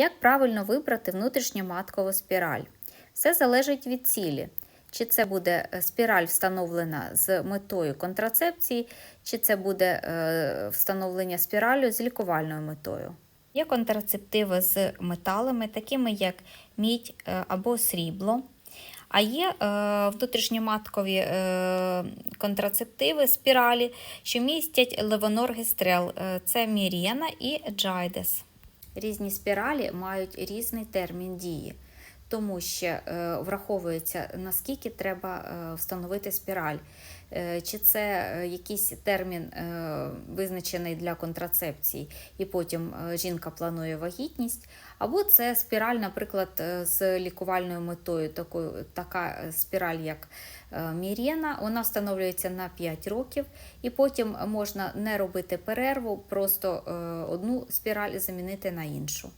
Як правильно вибрати внутрішньоматкову спіраль? Все залежить від цілі. Чи це буде е, спіраль встановлена з метою контрацепції, чи це буде е, встановлення спіралю з лікувальною метою. Є контрацептиви з металами, такими як мідь е, або срібло. А є внутрішньоматкові контрацептиви, спіралі, що містять левоноргестрел. Е, це Мірєна і Джайдес. Різні спіралі мають різний термін дії, тому що е, враховується, наскільки треба е, встановити спіраль. Е, Чи це якийсь термін визначений для контрацепції, і потім жінка планує вагітність, або це спіраль, наприклад, з лікувальною метою, такою, така спіраль, як Мірєна, вона встановлюється на 5 років, і потім можна не робити перерву, просто одну спіраль замінити на іншу.